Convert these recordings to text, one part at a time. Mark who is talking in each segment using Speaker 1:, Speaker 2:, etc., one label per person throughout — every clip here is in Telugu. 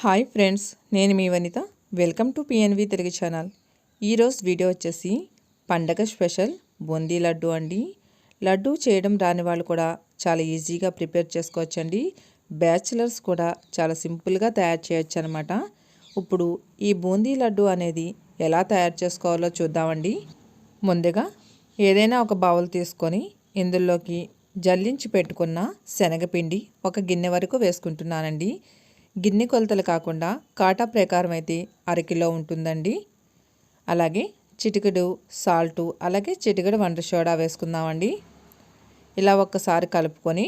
Speaker 1: హాయ్ ఫ్రెండ్స్ నేను మీ Vanitha. Welcome to PNV Telugu channel. ఈరోజు వీడియో వచ్చేసి పండగ స్పెషల్ బూందీ లడ్డు అండి. లడ్డు చేయడం రాని వాళ్ళు కూడా చాలా ఈజీగా ప్రిపేర్ చేసుకోవచ్చండి. బ్యాచిలర్స్ కూడా చాలా సింపుల్గా తయారు చేయొచ్చు అనమాట ఇప్పుడు ఈ బూందీ లడ్డు అనేది ఎలా తయారు చేసుకోవాలో చూద్దామండి. ముందుగా ఏదైనా ఒక బౌల్ తీసుకొని ఇందులోకి జల్లించి పెట్టుకున్న శనగపిండి ఒక గిన్నె వరకు వేసుకుంటున్నానండి. గిన్నె కొలతలు కాకుండా కాటా ప్రకారం అయితే అరకిలో ఉంటుందండి. అలాగే చిటికెడు సాల్టు అలాగే చిటికెడు వంట సోడా వేసుకుందామండి. ఇలా ఒక్కసారి కలుపుకొని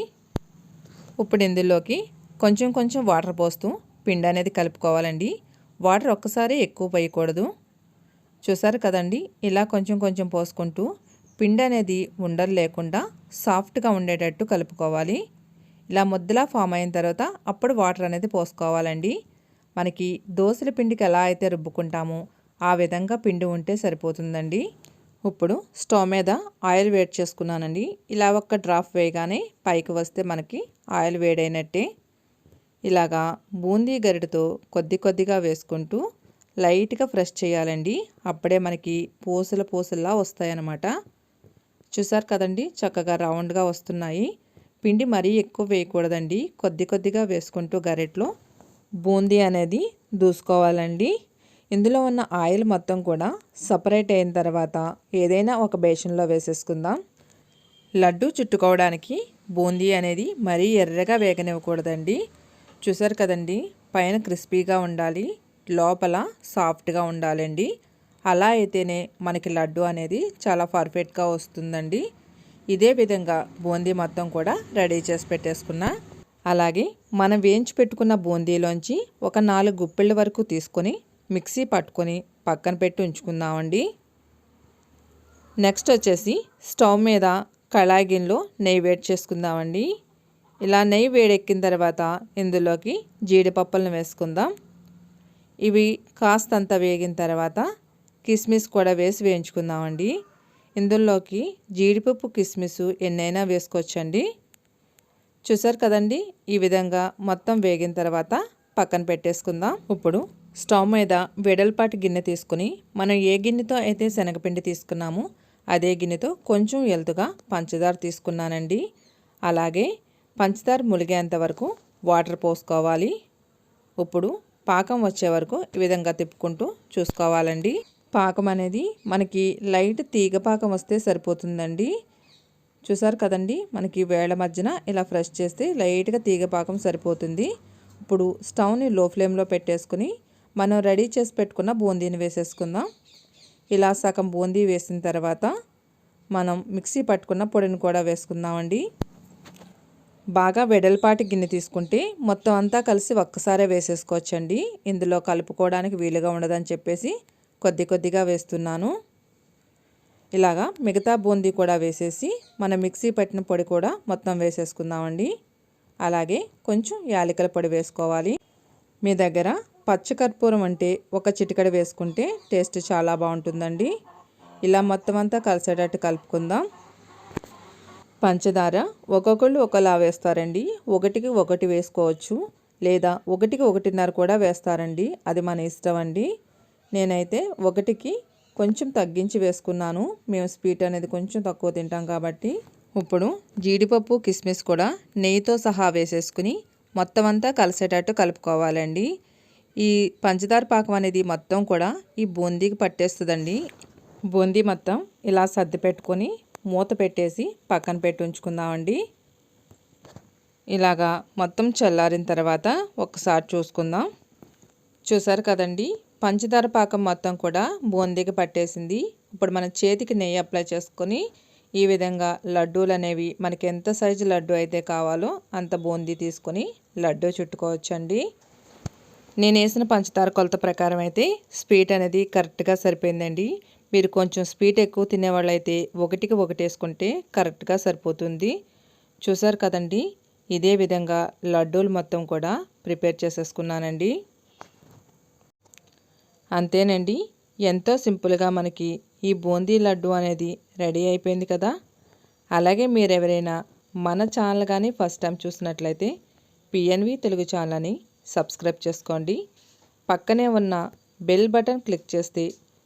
Speaker 1: ఇప్పుడు ఇందులోకి కొంచెం కొంచెం వాటర్ పోస్తూ పిండి అనేది కలుపుకోవాలండి. వాటర్ ఒక్కసారి ఎక్కువ పోయకూడదు. చూసారు కదండి? ఇలా కొంచెం కొంచెం పోసుకుంటూ పిండి అనేది ఉండలు లేకుండా సాఫ్ట్గా ఉండేటట్టు కలుపుకోవాలి. ఇలా ముద్దలా ఫామ్ అయిన తర్వాత అప్పుడు వాటర్ అనేది పోసుకోవాలండి. మనకి దోశల పిండికి ఎలా అయితే రుబ్బుకుంటామో ఆ విధంగా పిండి ఉంటే సరిపోతుందండి. ఇప్పుడు స్టవ్ మీద ఆయిల్ వేడి చేసుకున్నానండి. ఇలా ఒక్క డ్రాప్ వేయగానే పైకి వస్తే మనకి ఆయిల్ వేడైనట్టే. ఇలాగా బూందీ గరిటతో కొద్ది కొద్దిగా వేసుకుంటూ లైట్గా ఫ్రెష్ చేయాలండి. అప్పుడే మనకి పూసల పూసల్లా వస్తాయన్నమాట. చూసారు కదండి? చక్కగా రౌండ్గా వస్తున్నాయి. పిండి మరీ ఎక్కువ వేయకూడదండి. కొద్ది కొద్దిగా వేసుకుంటూ గరెట్లో బూందీ అనేది దూసుకోవాలండి. ఇందులో ఉన్న ఆయిల్ మొత్తం కూడా సపరేట్ అయిన తర్వాత ఏదైనా ఒక బేషన్లో వేసేసుకుందాం. లడ్డు చుట్టుకోవడానికి బూందీ అనేది మరీ ఎర్రగా వేగనివ్వకూడదండి. చూసారు కదండి పైన క్రిస్పీగా ఉండాలి లోపల సాఫ్ట్గా ఉండాలండి. అలా అయితేనే మనకి లడ్డు అనేది చాలా పర్ఫెక్ట్గా వస్తుందండి. ఇదే విధంగా బూందీ మొత్తం కూడా రెడీ చేసి పెట్టేసుకున్నా. అలాగే మనం వేయించి పెట్టుకున్న బూందీలోంచి ఒక నాలుగు గుప్పిళ్ళ వరకు తీసుకొని మిక్సీ పట్టుకొని పక్కన పెట్టి ఉంచుకుందామండి. నెక్స్ట్ వచ్చేసి స్టవ్ మీద కళాయి గిన్నెలో నెయ్యి వేడి చేసుకుందామండి. ఇలా నెయ్యి వేడెక్కిన తర్వాత ఇందులోకి జీడిపప్పులను వేసుకుందాం. ఇవి కాస్తంత వేగిన తర్వాత కిస్మిస్ కూడా వేసి వేయించుకుందామండి. ఇందులోకి జీడిపప్పు కిస్మిస్ ఎన్నైనా వేసుకోవచ్చండి. చూసారు కదండి? ఈ విధంగా మొత్తం వేగిన తర్వాత పక్కన పెట్టేసుకుందాం. ఇప్పుడు స్టవ్ మీద వెడల్పాటి గిన్నె తీసుకుని మనం ఏ గిన్నెతో అయితే శనగపిండి తీసుకున్నామో అదే గిన్నెతో కొంచెం ఎల్తుగా పంచదార తీసుకున్నానండి. అలాగే పంచదార ములిగేంత వరకు వాటర్ పోసుకోవాలి. ఇప్పుడు పాకం వచ్చే వరకు ఈ విధంగా తిప్పుకుంటూ చూసుకోవాలండి. పాకం అనేది మనకి లైట్ తీగ పాకం వస్తే సరిపోతుందండి. చూసారు కదండి మనకి వేళ మధ్యన ఇలా ఫ్రెష్ చేస్తే లైట్గా తీగ పాకం సరిపోతుంది. ఇప్పుడు స్టవ్ని లో ఫ్లేమ్లో పెట్టేసుకుని మనం రెడీ చేసి పెట్టుకున్న బూందీని వేసేసుకుందాం. ఇలా సగం బూందీ వేసిన తర్వాత మనం మిక్సీ పట్టుకున్న పొడిని కూడా వేసుకుందామండి. బాగా వెడల్పాటి గిన్నె తీసుకుంటే మొత్తం అంతా కలిసి ఒక్కసారే వేసేసుకోవచ్చండి. ఇందులో కలుపుకోవడానికి వీలుగా ఉండదని చెప్పేసి కొద్ది కొద్దిగా వేస్తున్నాను. ఇలాగా మిగతా బూందీ కూడా వేసేసి మన మిక్సీ పట్టిన పొడి కూడా మొత్తం వేసేసుకుందామండి. అలాగే కొంచెం యాలకల పొడి వేసుకోవాలి. మీ దగ్గర పచ్చకర్పూరం అంటే ఒక చిటికడ వేసుకుంటే టేస్ట్ చాలా బాగుంటుందండి. ఇలా మొత్తం అంతా కలిసేటట్టు కలుపుకుందాం. పంచదార ఒక్కొక్కళ్ళు ఒకలా వేస్తారండి. ఒకటికి ఒకటి వేసుకోవచ్చు. లేదా ఒకటికి ఒకటిన్నర కూడా వేస్తారండి. అది మన ఇష్టం అండి. నేనైతే ఒకటికి కొంచెం తగ్గించి వేసుకున్నాను. మేము స్వీట్ అనేది కొంచెం తక్కువ తింటాం కాబట్టి. ఇప్పుడు జీడిపప్పు కిస్మిస్ కూడా నెయ్యితో సహా వేసేసుకుని మొత్తం అంతా కలిసేటట్టు కలుపుకోవాలండి. ఈ పంచదార పాకం అనేది మొత్తం కూడా ఈ బూందీకి పట్టేస్తుందండి. బూందీ మొత్తం ఇలా సర్ది పెట్టుకొని మూత పెట్టేసి పక్కన పెట్టి ఉంచుకుందామండి. ఇలాగా మొత్తం చల్లారిన తర్వాత ఒకసారి చూసుకుందాం. చూసారు కదండి? పంచదార పాకం మొత్తం కూడా బూందీకి పట్టేసింది. ఇప్పుడు మన చేతికి నెయ్యి అప్లై చేసుకొని ఈ విధంగా లడ్డూలు అనేవి మనకి ఎంత సైజు లడ్డు అయితే కావాలో అంత బూందీ తీసుకొని లడ్డూ చుట్టుకోవచ్చండి. నేను వేసిన పంచదార కొలత ప్రకారం అయితే స్వీట్ అనేది కరెక్ట్గా సరిపోయిందండి. మీరు కొంచెం స్వీట్ ఎక్కువ తినేవాళ్ళు అయితే ఒకటికి ఒకటి వేసుకుంటే కరెక్ట్గా సరిపోతుంది. చూసారు కదండి ఇదే విధంగా లడ్డూలు మొత్తం కూడా ప్రిపేర్ చేసేసుకున్నానండి. అంతేనండి. ఎంతో సింపుల్గా మనకి ఈ బూందీ లడ్డు అనేది రెడీ అయిపోయింది కదా. అలాగే మీరు ఎవరైనా మన ఛానల్ కానీ ఫస్ట్ టైం చూసినట్లయితే పిఎన్వి తెలుగు ఛానల్ని సబ్స్క్రైబ్ చేసుకోండి. పక్కనే ఉన్న బెల్ బటన్ క్లిక్ చేస్తే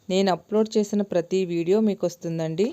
Speaker 1: నేను అప్లోడ్ చేసిన ప్రతి వీడియో మీకు వస్తుందండి